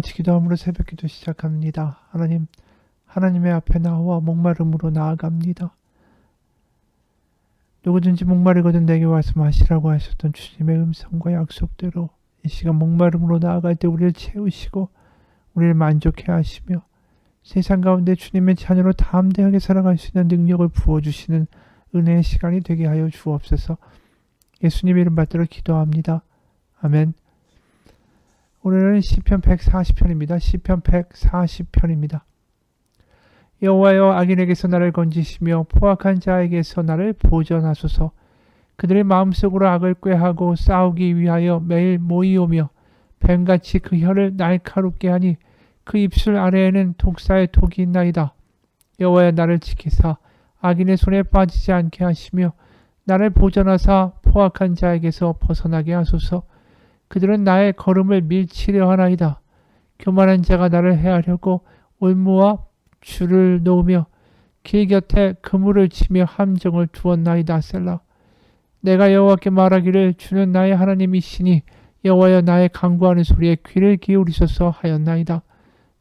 다 같이 기도함으로 새벽 기도 시작합니다. 하나님, 하나님의 앞에 나와 목마름으로 나아갑니다. 누구든지 목마르거든 내게 말씀하시라고 하셨던 주님의 음성과 약속대로 이 시간 목마름으로 나아갈 때 우리를 채우시고 우리를 만족해 하시며 세상 가운데 주님의 자녀로 담대하게 살아갈 수 있는 능력을 부어주시는 은혜의 시간이 되게 하여 주옵소서 예수님 이름 받들어 기도합니다. 아멘 오늘은 시편 140편입니다. 시편 140편입니다. 여호와여 악인에게서 나를 건지시며 포악한 자에게서 나를 보전하소서. 그들의 마음속으로 악을 꾀하고 싸우기 위하여 매일 모이오며 뱀같이 그 혀를 날카롭게 하니 그 입술 아래에는 독사의 독이 있나이다. 여호와여 나를 지키사 악인의 손에 빠지지 않게 하시며 나를 보전하사 포악한 자에게서 벗어나게 하소서. 그들은 나의 걸음을 밀치려 하나이다. 교만한 자가 나를 해하려고 올무와 줄을 놓으며 길 곁에 그물을 치며 함정을 두었나이다 셀라. 내가 여호와께 말하기를 주는 나의 하나님이시니 여호와여 나의 강구하는 소리에 귀를 기울이소서 하였나이다.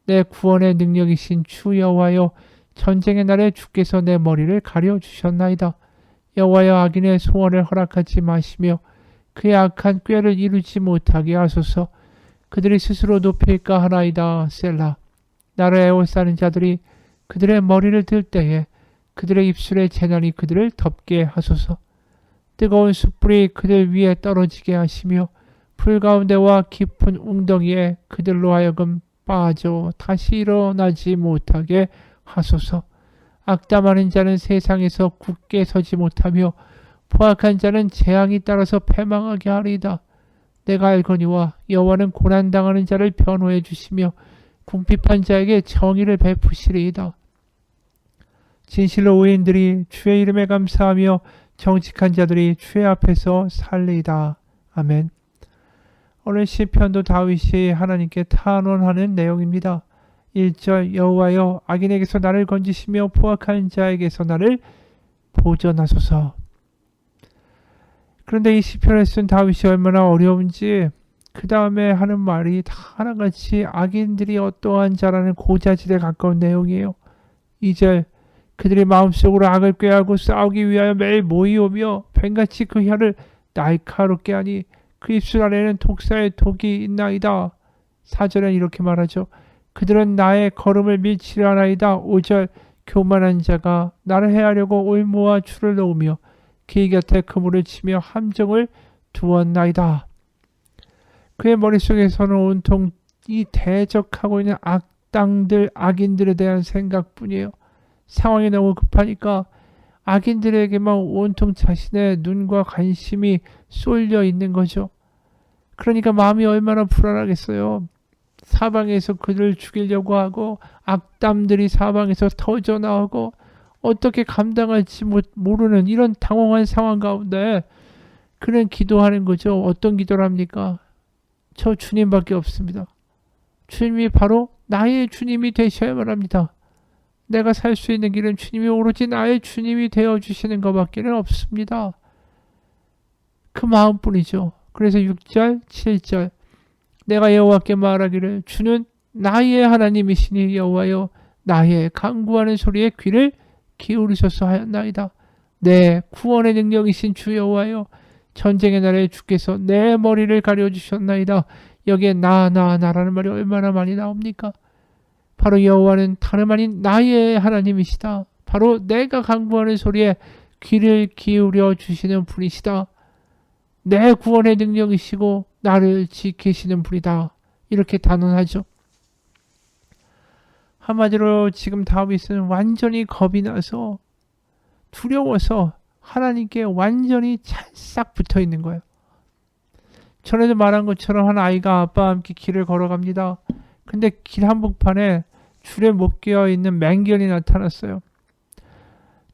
내 구원의 능력이신 주 여호와여 전쟁의 날에 주께서 내 머리를 가려 주셨나이다. 여호와여 악인의 소원을 허락하지 마시며 그의 악한 꾀를 이루지 못하게 하소서. 그들이 스스로 높일까 하나이다 셀라. 나를 애워싸는 자들이 그들의 머리를 들 때에 그들의 입술의 재난이 그들을 덮게 하소서. 뜨거운 숯불이 그들 위에 떨어지게 하시며 풀 가운데와 깊은 웅덩이에 그들로 하여금 빠져 다시 일어나지 못하게 하소서. 악담하는 자는 세상에서 굳게 서지 못하며 포악한 자는 재앙이 따라서 패망하게 하리이다. 내가 알거니와 여호와는 고난 당하는 자를 변호해 주시며 궁핍한 자에게 정의를 베푸시리이다. 진실로 의인들이 주의 이름에 감사하며 정직한 자들이 주의 앞에서 살리이다. 아멘. 오늘 시편도 다윗이 하나님께 탄원하는 내용입니다. 1절 여호와여 악인에게서 나를 건지시며 포악한 자에게서 나를 보전하소서. 그런데 이 시편을 쓴 다윗이 얼마나 어려운지 그 다음에 하는 말이 다 하나같이 악인들이 어떠한 자라는 고자질에 가까운 내용이에요. 2절 그들이 마음속으로 악을 꾀하고 싸우기 위하여 매일 모이오며 뱀같이 그 혀를 날카롭게 하니 그 입술 안에는 독사의 독이 있나이다. 4절은 이렇게 말하죠. 그들은 나의 걸음을 밀치려 하나이다. 5절 교만한 자가 나를 해하려고 올무와 줄을 놓으며 그 곁에 그물을 치며 함정을 두었나이다. 그의 머릿속에서는 온통 이 대적하고 있는 악당들, 악인들에 대한 생각뿐이에요. 상황이 너무 급하니까 악인들에게만 온통 자신의 눈과 관심이 쏠려 있는 거죠. 그러니까 마음이 얼마나 불안하겠어요. 사방에서 그를 죽이려고 하고 악담들이 사방에서 터져 나오고 어떻게 감당할지 모르는 이런 당황한 상황 가운데 그는 기도하는 거죠. 어떤 기도를 합니까? 저 주님밖에 없습니다. 주님이 바로 나의 주님이 되셔야만 합니다. 내가 살 수 있는 길은 주님이 오로지 나의 주님이 되어 주시는 것밖에는 없습니다. 그 마음뿐이죠. 그래서 6절, 7절 내가 여호와께 말하기를 주는 나의 하나님이시니 여호와여 나의 강구하는 소리에 귀를 기울이소서 하였나이다. 내 구원의 능력이신 주 여호와여 전쟁의 날에 주께서 내 머리를 가려 주셨나이다. 여기에 나 나 나라는 말이 얼마나 많이 나옵니까? 바로 여호와는 다름 아닌 나의 하나님이시다. 바로 내가 강구하는 소리에 귀를 기울여 주시는 분이시다. 내 구원의 능력이시고 나를 지키시는 분이다. 이렇게 단언하죠. 한마디로 지금 다윗은 완전히 겁이 나서 두려워서 하나님께 완전히 찰싹 붙어 있는 거예요. 전에도 말한 것처럼 한 아이가 아빠와 함께 길을 걸어갑니다. 근데 길 한복판에 줄에 묶여 있는 맹견이 나타났어요.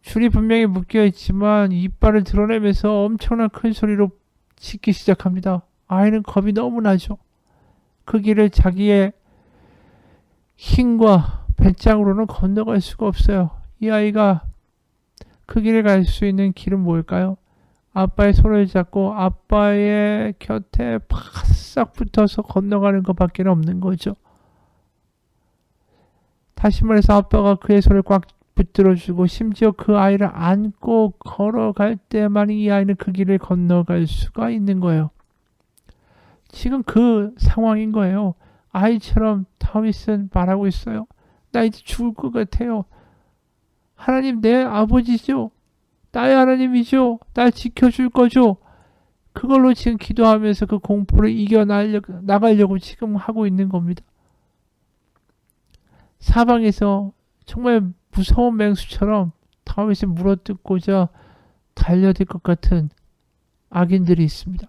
줄이 분명히 묶여 있지만 이빨을 드러내면서 엄청난 큰 소리로 짖기 시작합니다. 아이는 겁이 너무 나죠. 그 길을 자기의 힘과 배짱으로는 건너갈 수가 없어요. 이 아이가 그 길을 갈 수 있는 길은 뭘까요? 아빠의 손을 잡고 아빠의 곁에 바싹 붙어서 건너가는 것밖에 없는 거죠. 다시 말해서 아빠가 그의 손을 꽉 붙들어주고 심지어 그 아이를 안고 걸어갈 때만 이 아이는 그 길을 건너갈 수가 있는 거예요. 지금 그 상황인 거예요. 아이처럼 다윗은 말하고 있어요. 나 이제 죽을 것 같아요. 하나님 내 아버지죠. 나의 하나님이죠. 날 지켜줄 거죠. 그걸로 지금 기도하면서 그 공포를 이겨나가려고 나가려고 지금 하고 있는 겁니다. 사방에서 정말 무서운 맹수처럼 다윗을 물어뜯고자 달려들 것 같은 악인들이 있습니다.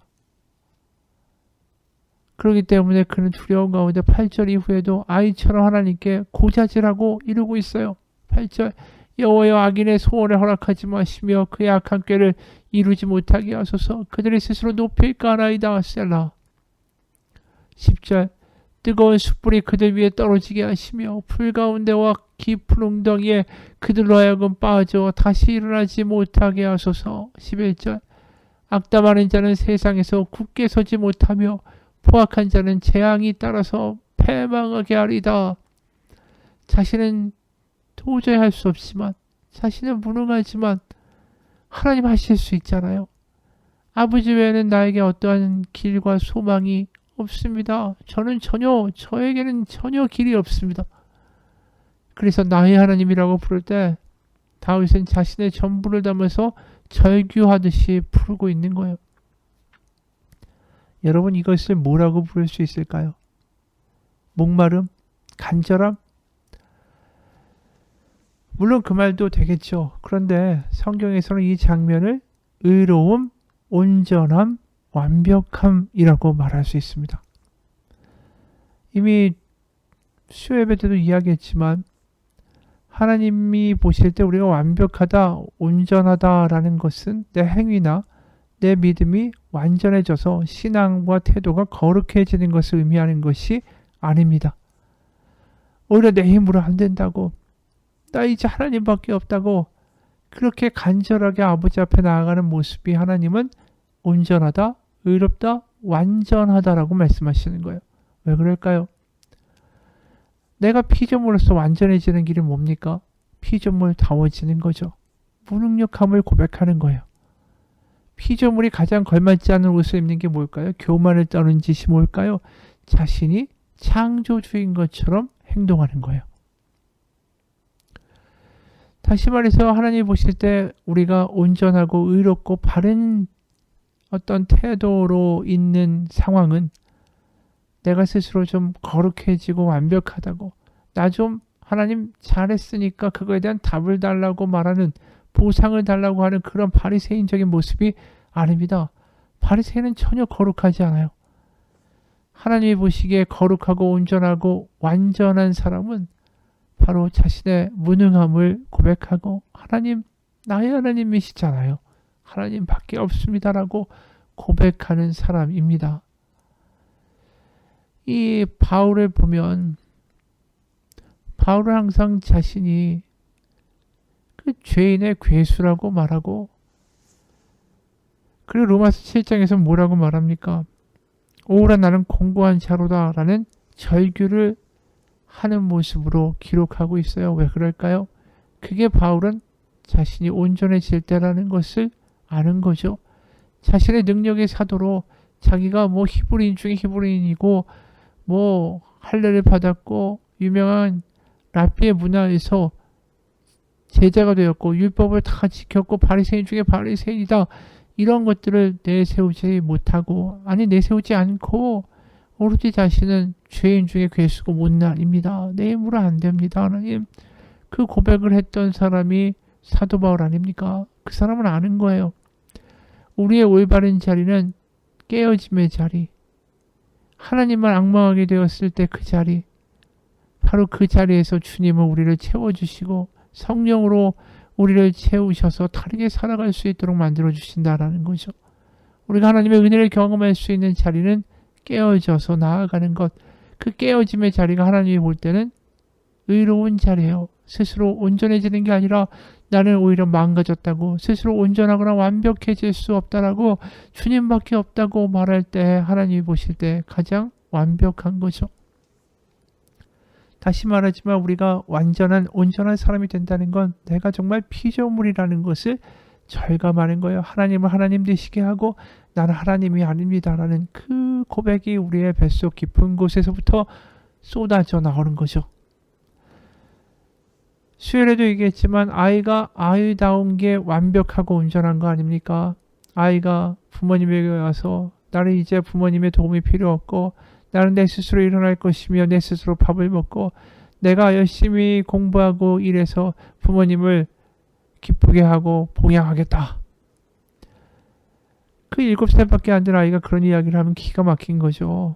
그렇기 때문에 그는 두려운 가운데 8절 이후에도 아이처럼 하나님께 고자질하고 이루고 있어요. 8절 여호와여 악인의 소원을 허락하지 마시며 그의 악한 꾀를 이루지 못하게 하소서. 그들이 스스로 높일까 하나이다 셀라. 10절 뜨거운 숯불이 그들 위에 떨어지게 하시며 풀 가운데와 깊은 웅덩이에 그들로 하여금 빠져 다시 일어나지 못하게 하소서. 11절 악담하는 자는 세상에서 굳게 서지 못하며 포악한 자는 재앙이 따라서 패망하게 하리다 자신은 도저히 할 수 없지만 자신은 무능하지만 하나님 하실 수 있잖아요. 아버지 외에는 나에게 어떠한 길과 소망이 없습니다. 저는 전혀 저에게는 전혀 길이 없습니다. 그래서 나의 하나님이라고 부를 때 다윗은 자신의 전부를 담아서 절규하듯이 부르고 있는 거예요. 여러분 이것을 뭐라고 부를 수 있을까요? 목마름, 간절함, 물론 그 말도 되겠죠. 그런데 성경에서는 이 장면을 의로움, 온전함, 완벽함이라고 말할 수 있습니다. 이미 수요예배 때도 이야기했지만 하나님이 보실 때 우리가 완벽하다, 온전하다라는 것은 내 행위나 내 믿음이 완전해져서 신앙과 태도가 거룩해지는 것을 의미하는 것이 아닙니다. 오히려 내 힘으로 안 된다고 나 이제 하나님밖에 없다고 그렇게 간절하게 아버지 앞에 나아가는 모습이 하나님은 온전하다, 의롭다, 완전하다라고 말씀하시는 거예요. 왜 그럴까요? 내가 피조물로서 완전해지는 길이 뭡니까? 피조물 다워지는 거죠. 무능력함을 고백하는 거예요. 피조물이 가장 걸맞지 않은 옷을 입는 게 뭘까요? 교만을 떠는 짓이 뭘까요? 자신이 창조주인 것처럼 행동하는 거예요. 다시 말해서 하나님 보실 때 우리가 온전하고 의롭고 바른 어떤 태도로 있는 상황은 내가 스스로 좀 거룩해지고 완벽하다고 나 좀 하나님 잘했으니까 그거에 대한 답을 달라고 말하는 보상을 달라고 하는 그런 바리새인적인 모습이 아닙니다. 바리새인은 전혀 거룩하지 않아요. 하나님이 보시기에 거룩하고 온전하고 완전한 사람은 바로 자신의 무능함을 고백하고 하나님 나의 하나님이시잖아요. 하나님밖에 없습니다라고 고백하는 사람입니다. 이 바울을 보면 바울은 항상 자신이 그 죄인의 괴수라고 말하고 그리고 로마서 7장에서 뭐라고 말합니까? 오라 나는 공고한 자로다 라는 절규를 하는 모습으로 기록하고 있어요. 왜 그럴까요? 그게 바울은 자신이 온전해질 때라는 것을 아는 거죠. 자신의 능력의 사도로 자기가 뭐 히브리인 중에 히브리인이고 뭐 할례를 받았고 유명한 라피의 문화에서 제자가 되었고 율법을 다 지켰고 바리새인 중에 바리새인이다 이런 것들을 내세우지 못하고 아니 내세우지 않고 오로지 자신은 죄인 중에 괴수고 못난입니다. 내 힘으로 안 됩니다. 하나님. 그 고백을 했던 사람이 사도 바울 아닙니까? 그 사람은 아는 거예요. 우리의 올바른 자리는 깨어짐의 자리. 하나님만 악망하게 되었을 때 그 자리. 바로 그 자리에서 주님은 우리를 채워주시고 성령으로 우리를 채우셔서 다르게 살아갈 수 있도록 만들어 주신다라는 거죠. 우리가 하나님의 은혜를 경험할 수 있는 자리는 깨어져서 나아가는 것, 그 깨어짐의 자리가 하나님이 볼 때는 의로운 자리예요. 스스로 온전해지는 게 아니라 나는 오히려 망가졌다고 스스로 온전하거나 완벽해질 수 없다라고 주님밖에 없다고 말할 때 하나님이 보실 때 가장 완벽한 거죠. 다시 말하지만 우리가 완전한 온전한 사람이 된다는 건 내가 정말 피조물이라는 것을 절감하는 거예요. 하나님을 하나님 되시게 하고 나는 하나님이 아닙니다라는 그 고백이 우리의 뱃속 깊은 곳에서부터 쏟아져 나오는 거죠. 수요일에도 얘기했지만 아이가 아이다운 게 완벽하고 온전한 거 아닙니까? 아이가 부모님에게 와서 나는 이제 부모님의 도움이 필요 없고 나는 내 스스로 일어날 것이며 내 스스로 밥을 먹고 내가 열심히 공부하고 일해서 부모님을 기쁘게 하고 봉양하겠다. 그 일곱 살밖에 안 된 아이가 그런 이야기를 하면 기가 막힌 거죠.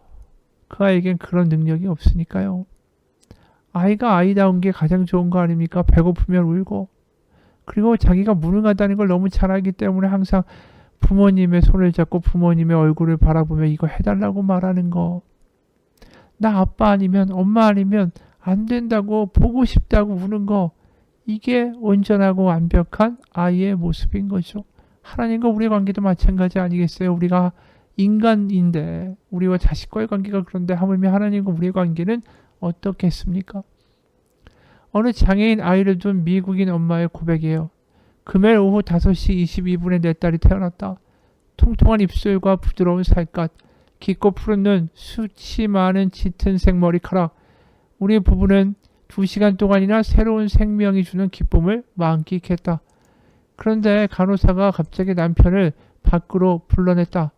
그 아이에겐 그런 능력이 없으니까요. 아이가 아이다운 게 가장 좋은 거 아닙니까? 배고프면 울고 그리고 자기가 무능하다는 걸 너무 잘 알기 때문에 항상 부모님의 손을 잡고 부모님의 얼굴을 바라보며 이거 해달라고 말하는 거. 나 아빠 아니면 엄마 아니면 안 된다고 보고 싶다고 우는 거. 이게 온전하고 완벽한 아이의 모습인 거죠. 하나님과 우리의 관계도 마찬가지 아니겠어요? 우리가 인간인데 우리와 자식과의 관계가 그런데 하물며 하나님과 우리의 관계는 어떻겠습니까? 어느 장애인 아이를 둔 미국인 엄마의 고백이에요. 금요일 오후 5시 22분에 내 딸이 태어났다. 통통한 입술과 부드러운 살갗, 깊고 푸른 눈, 수치 많은 짙은 생머리카락. 우리 부부는 두 시간 동안이나 새로운 생명이 주는 기쁨을 만끽했다. 그런데 간호사가 갑자기 남편을 밖으로 불러냈다.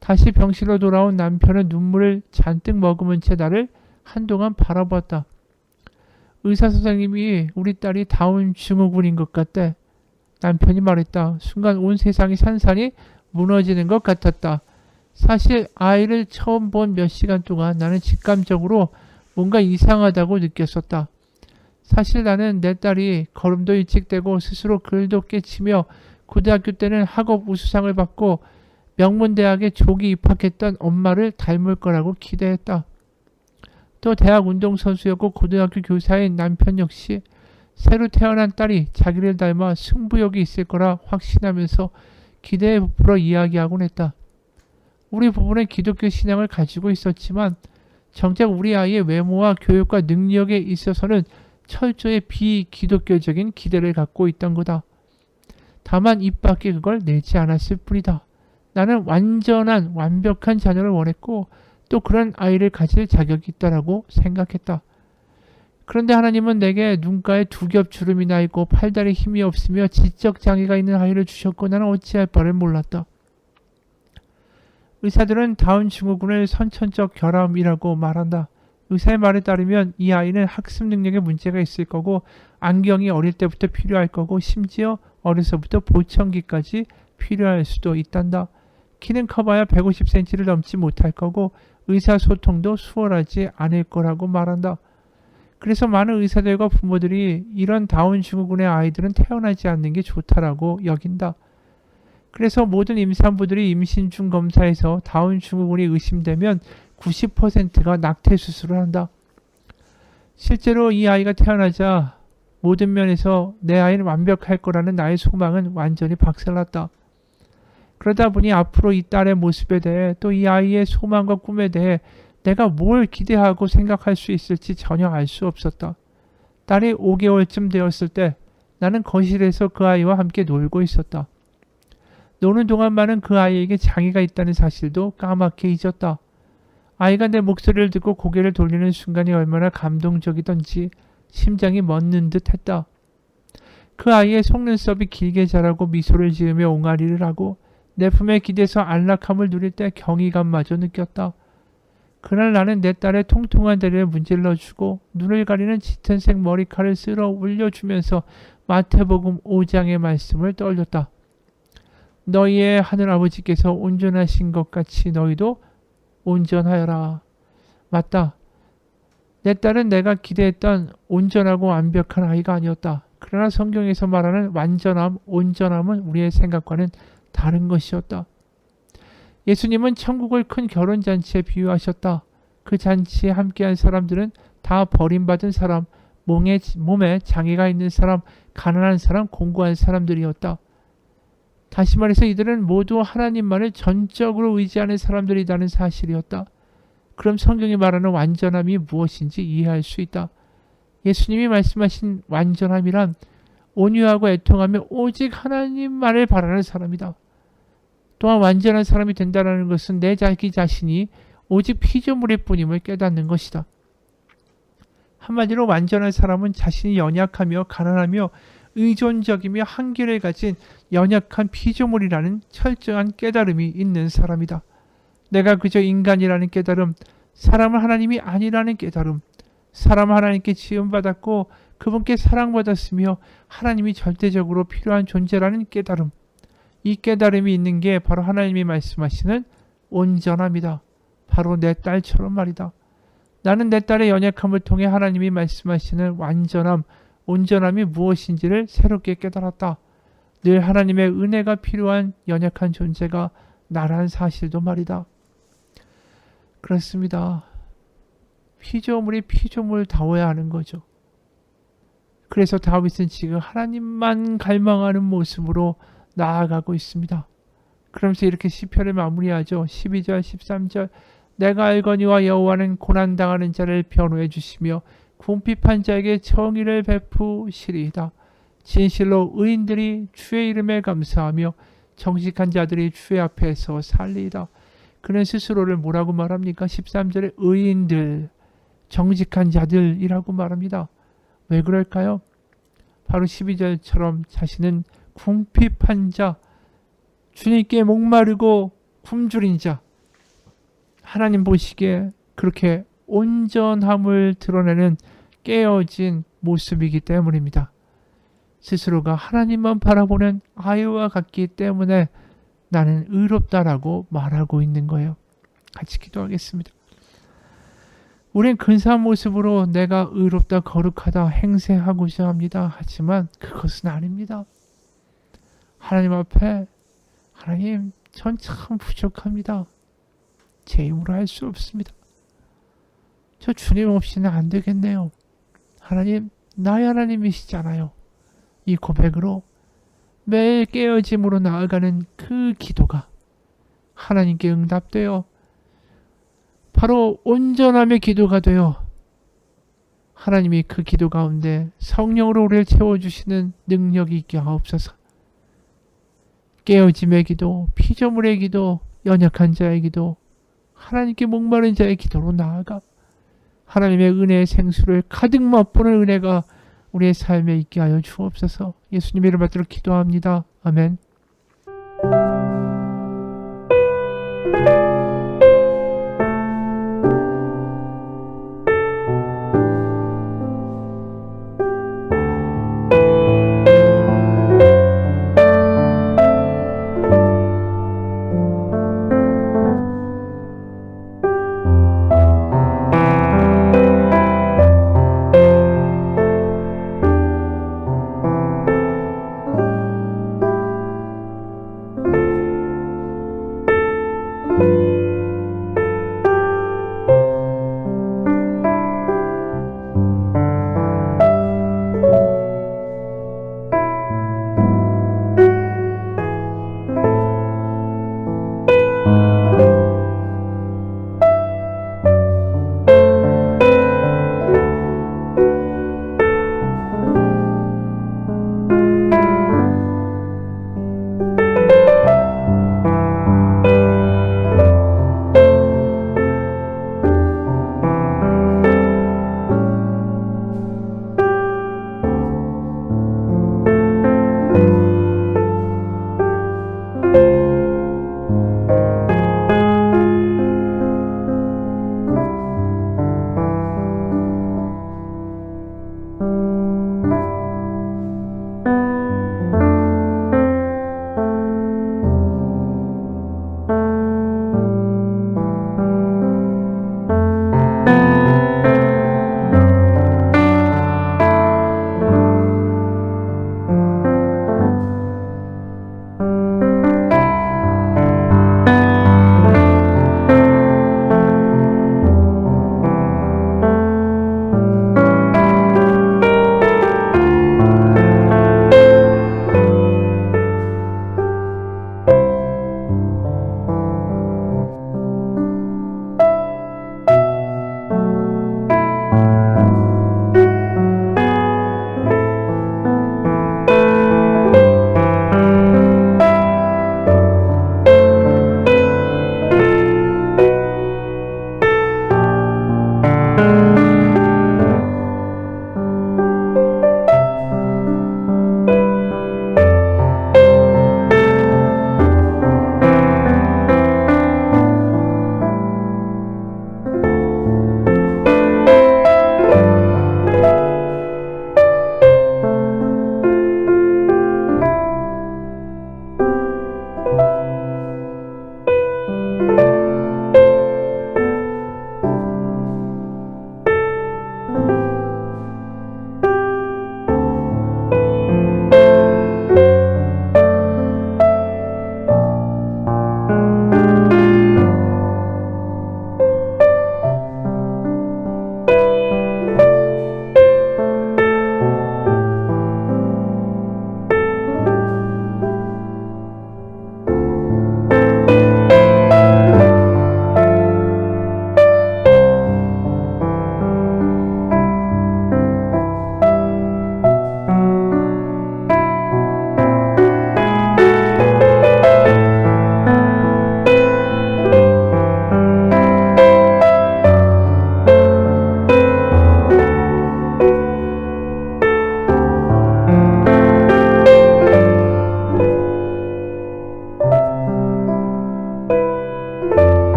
다시 병실로 돌아온 남편은 눈물을 잔뜩 머금은 채 나를 한동안 바라보았다. 의사 선생님이 우리 딸이 다운 증후군인 것 같대. 남편이 말했다. 순간 온 세상이 산산이 무너지는 것 같았다. 사실 아이를 처음 본 몇 시간 동안 나는 직감적으로 뭔가 이상하다고 느꼈었다. 사실 나는 내 딸이 걸음도 일찍 되고 스스로 글도 깨치며 고등학교 때는 학업 우수상을 받고 명문대학에 조기 입학했던 엄마를 닮을 거라고 기대했다. 또 대학 운동선수였고 고등학교 교사인 남편 역시 새로 태어난 딸이 자기를 닮아 승부욕이 있을 거라 확신하면서 기대에 부풀어 이야기하곤 했다. 우리 부부는 기독교 신앙을 가지고 있었지만 정작 우리 아이의 외모와 교육과 능력에 있어서는 철저히 비기독교적인 기대를 갖고 있던 거다. 다만 입 밖에 그걸 내지 않았을 뿐이다. 나는 완전한 완벽한 자녀를 원했고 또 그런 아이를 가질 자격이 있다라고 생각했다. 그런데 하나님은 내게 눈가에 두 겹 주름이 나 있고 팔다리 힘이 없으며 지적 장애가 있는 아이를 주셨고 나는 어찌할 바를 몰랐다. 의사들은 다운 증후군을 선천적 결함이라고 말한다. 의사의 말에 따르면 이 아이는 학습 능력에 문제가 있을 거고 안경이 어릴 때부터 필요할 거고 심지어 어려서부터 보청기까지 필요할 수도 있단다. 키는 커봐야 150cm를 넘지 못할 거고 의사소통도 수월하지 않을 거라고 말한다. 그래서 많은 의사들과 부모들이 이런 다운 증후군의 아이들은 태어나지 않는 게 좋다라고 여긴다. 그래서 모든 임산부들이 임신 중 검사에서 다운 증후군이 의심되면 90%가 낙태 수술을 한다. 실제로 이 아이가 태어나자 모든 면에서 내 아이는 완벽할 거라는 나의 소망은 완전히 박살났다. 그러다 보니 앞으로 이 딸의 모습에 대해 또 이 아이의 소망과 꿈에 대해 내가 뭘 기대하고 생각할 수 있을지 전혀 알 수 없었다. 딸이 5개월쯤 되었을 때 나는 거실에서 그 아이와 함께 놀고 있었다. 노는 동안만은 그 아이에게 장애가 있다는 사실도 까맣게 잊었다. 아이가 내 목소리를 듣고 고개를 돌리는 순간이 얼마나 감동적이던지 심장이 멎는 듯 했다. 그 아이의 속눈썹이 길게 자라고 미소를 지으며 옹알이를 하고 내 품에 기대서 안락함을 누릴 때 경이감마저 느꼈다. 그날 나는 내 딸의 통통한 다리를 문질러주고 눈을 가리는 짙은색 머리칼을 쓸어 올려주면서 마태복음 5장의 말씀을 떠올렸다. 너희의 하늘 아버지께서 온전하신 것 같이 너희도 온전하여라. 맞다. 내 딸은 내가 기대했던 온전하고 완벽한 아이가 아니었다. 그러나 성경에서 말하는 완전함, 온전함은 우리의 생각과는 다른 것이었다. 예수님은 천국을 큰 결혼잔치에 비유하셨다. 그 잔치에 함께한 사람들은 다 버림받은 사람, 몸에, 몸에 장애가 있는 사람, 가난한 사람, 공고한 사람들이었다. 다시 말해서 이들은 모두 하나님만을 전적으로 의지하는 사람들이라는 사실이었다. 그럼 성경이 말하는 완전함이 무엇인지 이해할 수 있다. 예수님이 말씀하신 완전함이란 온유하고 애통하며 오직 하나님만을 바라는 사람이다. 또한 완전한 사람이 된다는 것은 내 자기 자신이 오직 피조물일 뿐임을 깨닫는 것이다. 한마디로 완전한 사람은 자신이 연약하며 가난하며 의존적이며 한계를 가진 연약한 피조물이라는 철저한 깨달음이 있는 사람이다. 내가 그저 인간이라는 깨달음, 사람은 하나님이 아니라는 깨달음, 사람은 하나님께 지음받았고 그분께 사랑받았으며 하나님이 절대적으로 필요한 존재라는 깨달음. 이 깨달음이 있는 게 바로 하나님이 말씀하시는 온전함이다. 바로 내 딸처럼 말이다. 나는 내 딸의 연약함을 통해 하나님이 말씀하시는 완전함, 온전함이 무엇인지를 새롭게 깨달았다. 늘 하나님의 은혜가 필요한 연약한 존재가 나란 사실도 말이다. 그렇습니다. 피조물이 피조물다워야 하는 거죠. 그래서 다윗은 지금 하나님만 갈망하는 모습으로 나아가고 있습니다. 그러면서 이렇게 시편을 마무리하죠. 12절, 13절 내가 알거니와 여호와는 고난 당하는 자를 변호해 주시며 궁핍한 자에게 정의를 베푸시리이다. 진실로 의인들이 주의 이름에 감사하며 정직한 자들이 주의 앞에서 살리이다. 그는 스스로를 뭐라고 말합니까? 13절에 의인들, 정직한 자들이라고 말합니다. 왜 그럴까요? 바로 12절처럼 자신은 궁핍한 자, 주님께 목마르고 굶주린 자, 하나님 보시기에 그렇게 온전함을 드러내는 깨어진 모습이기 때문입니다. 스스로가 하나님만 바라보는 아이와 같기 때문에 나는 의롭다라고 말하고 있는 거예요. 같이 기도하겠습니다. 우린 근사한 모습으로 내가 의롭다 거룩하다 행세하고자 합니다. 하지만 그것은 아닙니다. 하나님 앞에 하나님 전 참 부족합니다. 제 힘으로 할 수 없습니다. 저 주님 없이는 안 되겠네요. 하나님 나의 하나님이시잖아요. 이 고백으로 매일 깨어짐으로 나아가는 그 기도가 하나님께 응답되어 바로 온전함의 기도가 되어 하나님이 그 기도 가운데 성령으로 우리를 채워주시는 능력이 있게 하옵소서. 깨어짐의 기도, 피조물의 기도, 연약한 자의 기도, 하나님께 목마른 자의 기도로 나아가 하나님의 은혜의 생수를 가득 맛보는 은혜가 우리의 삶에 있게 하여 주옵소서. 예수님의 이름을 받도록 기도합니다. 아멘.